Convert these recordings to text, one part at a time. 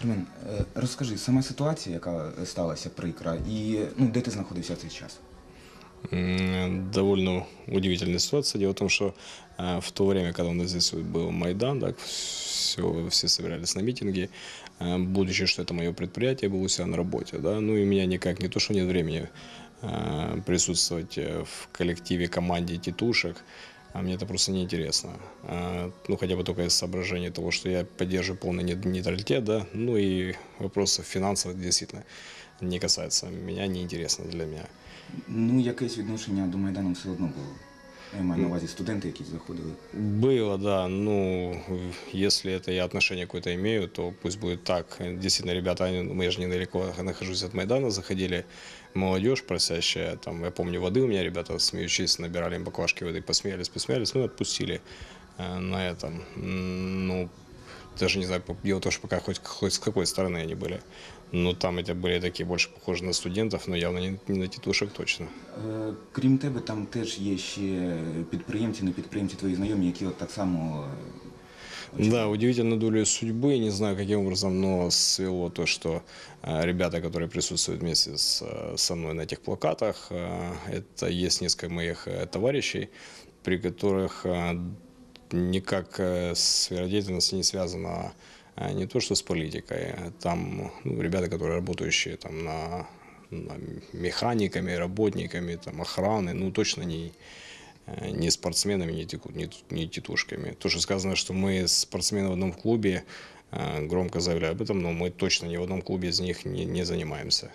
Армен, е, розкажи, сама ситуація, яка сталася прикра, і ну, де ти знаходився в цей час? М, Довольно удивительная ситуация. Дело в том, что э, в то время, когда у нас здесь был Майдан, так, все, все собирались на митинги, э, будучи, что это мое предприятие, я был у себя на работе, да, ну и у меня никак не то, что нет времени э, присутствовать э, в коллективе, команде тетушек, а мне это просто неинтересно. А, Ну, хотя бы только из соображения того, что я поддерживаю полный нейт- нейтралитет, да, ну и вопросов финансовых действительно не касается меня, неинтересно для меня. Ну, якесь відношення до Майдану все одно було. Я маю на увазі студенти, які заходили. Было, да. Ну, если это я отношение какое-то имею, то пусть будет так. Действительно, ребята, они- ну, я же недалеко нахожусь от Майдана, заходили молодежь просящая, там, я помню, воды у меня ребята, смеючись, набирали им баклажки воды, посмеялись, посмеялись, мы отпустили э, на этом. М, Ну, даже не знаю, дело в том, что пока хоть, хоть с какой стороны они были. Ну, там эти были такие больше похожи на студентов, но явно не, не на тетушек точно. Е, Крім тебе, там теж є ще підприємці, не підприємці, твої знайомі, які от так само. е, Да, удивительно долей судьбы, не знаю каким образом, но свело то, что э, ребята, которые присутствуют вместе с, э, со мной на этих плакатах, э, это есть несколько моих э, товарищей, при которых э, никак сфера деятельности не э, не то что с политикой, а там ну, ребята, которые работающие там на, на механиками, работниками, там охраны, ну точно не э, не спортсменами, не, теку- не, не тетушками. То, что сказано, что мы спортсмены в одном клубе, э, громко заявляю об этом, но мы точно ни в одном клубе из них не, не занимаемся.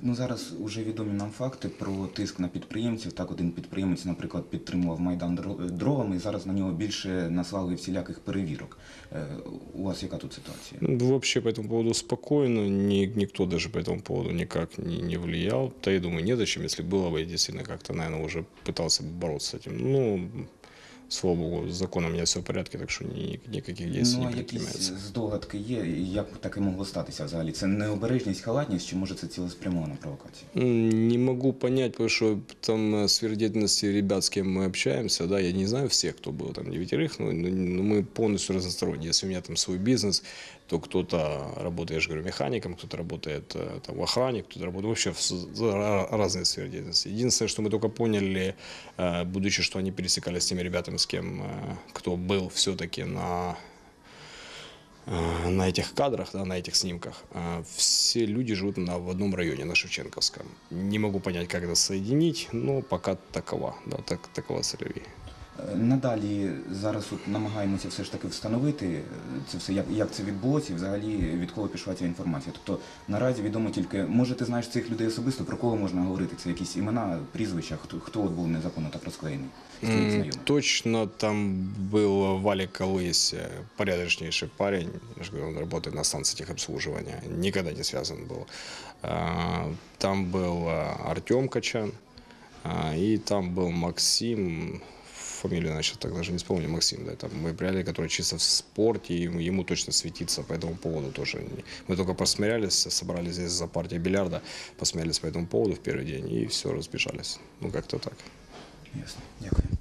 Ну зараз вже відомі нам факти про тиск на підприємців. Так, один підприємець, наприклад, підтримував майдан дро- дровами, і зараз на нього більше наслали всіляких перевірок. Е, У вас яка тут ситуація? Ну, Вообще по этому поводу спокойно, ни, никто даже по этому поводу никак не, не влиял. Да я думаю, незачем, если было бы, я действительно как-то, наверное, уже пытался бы бороться с этим. Ну, слава богу, с законом у меня все в порядке, так что ни, никаких действий Ну, а не якісь предпринимается. здогадки є, і як таке могло статися взагалі? Це необережність, халатність, чи може це цілеспрямована провокація? М, Не могу понять, потому что там э, сфера деятельности ребят, с кем мы общаемся, да, я не знаю всех, кто был там девятерых, но, но- но мы полностью разносторонние. Если у меня там свой бизнес, то кто-то работает, я же говорю, механиком, кто-то работает э, там, в охране, кто-то работает вообще в с- за- разные сферы деятельности. Единственное, что мы только поняли, э, будучи, что они пересекались с теми ребятами, с кем, э, кто был все-таки на э, на этих кадрах, да, на этих снимках, э, все люди живут на, в одном районе, на Шевченковском. Не могу понять, как это соединить, но пока такова, да, так, такова целевая. Е, Надалі зараз от намагаємося все ж таки встановити е, це все, як, як це відбулося, і взагалі від кого пішла ця інформація. Тобто наразі відомо тільки, може, ти знаєш цих людей особисто, про кого можна говорити? Це якісь імена, прізвища, хто, хто от був незаконно так розклеєний з твоїх М, знайомих? Точно там был Валик Колысь, э, порядочнейший парень, я же говорю, он работает на станции техобслуживания, никогда не связан был. А, Там был э, Артем Качан, а, и там был Максим, Фамилию, значит, так даже не вспомню, Максим, да, там мы приятель, который чисто в спорте, и ему, точно светиться по этому поводу тоже. Мы только посмеялись, собрались здесь за партией бильярда, посмеялись по этому поводу в первый день, и все, разбежались. Ну, как-то так. Ясно, дякую.